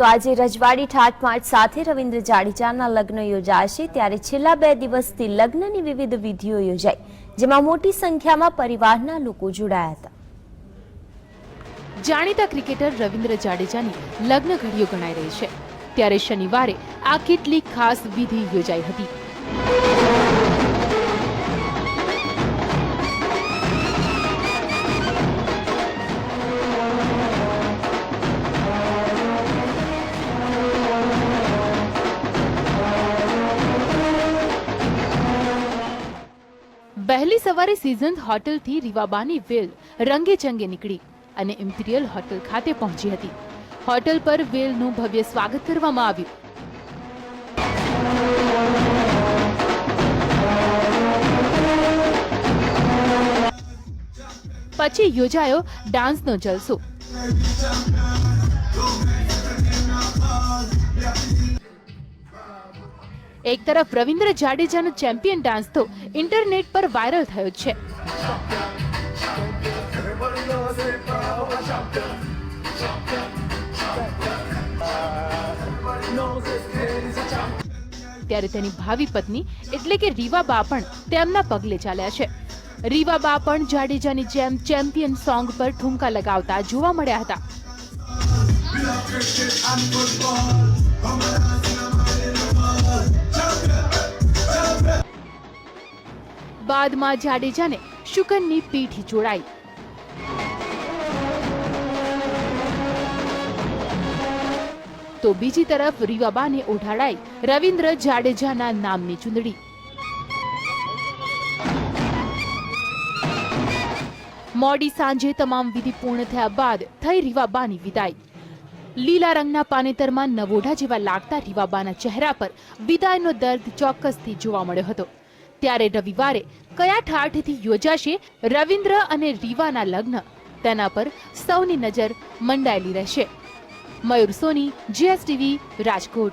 તો આજે રજવાડી ઠાઠમાઠ સાથે રવિન્દ્ર જાડેજાના લગ્ન યોજાશે ત્યારે છેલ્લા બે દિવસથી લગ્નની વિવિધ વિધિઓ યોજાઈ, જેમાં મોટી સંખ્યામાં પરિવારના લોકો જોડાયા હતા. જાણીતા ક્રિકેટર રવિન્દ્ર જાડેજાની લગ્ન ઘડીઓ ગણાઈ રહી છે. ત્યારે શનિવારે આ કેટલી ખાસ વિધિ યોજાઈ હતી. વહેલી સવારે સિઝન હોટલથી રીવાબાની વેલ રંગે ચંગે નીકળી અને ઇમ્પિરિયલ હોટલ ખાતે પહોંચી હતી. હોટલ પર વેલનું ભવ્ય સ્વાગત કરવામાં આવ્યું. પછી યોજાયો ડાન્સનો જલસો. એક તરફ રવિન્દ્ર જાડેજાનો ચેમ્પિયન ડાન્સ તો ઇન્ટરનેટ પર વાયરલ થયો છે. ત્યારે તેની ભાવિ પત્ની એટલે કે રીવાબા પણ તેમના પગલે ચાલ્યા છે. રીવાબા પણ જાડેજાની જેમ ચેમ્પિયન સોંગ પર ઠુમકા લગાવતા જોવા મળ્યા હતા. બાદમાં જાડેજાને શુકનની પીઠ જોડાઈ. તો બીજી તરફ રીવાબાને ઓઢાડાઈ રવિન્દ્ર જાડેજાના નામની ચૂંદડી. મોડી સાંજે તમામ વિધિ પૂર્ણ થયા બાદ થઈ રીવાબાની વિદાય. લીલા રંગના પાનેતરમાં નવોઢા જેવા લાગતા રીવાબાના ચહેરા પર વિદાયનો દર્દ ચોક્કસથી જોવા મળ્યો હતો. ત્યારે રવિવારે કયા ઠાઠથી યોજાશે રવિન્દ્ર અને રીવાના લગ્ન? તેના પર સૌની નજર મંડાયેલી રહેશે. મયુર સોની, જીએસટીવી, રાજકોટ.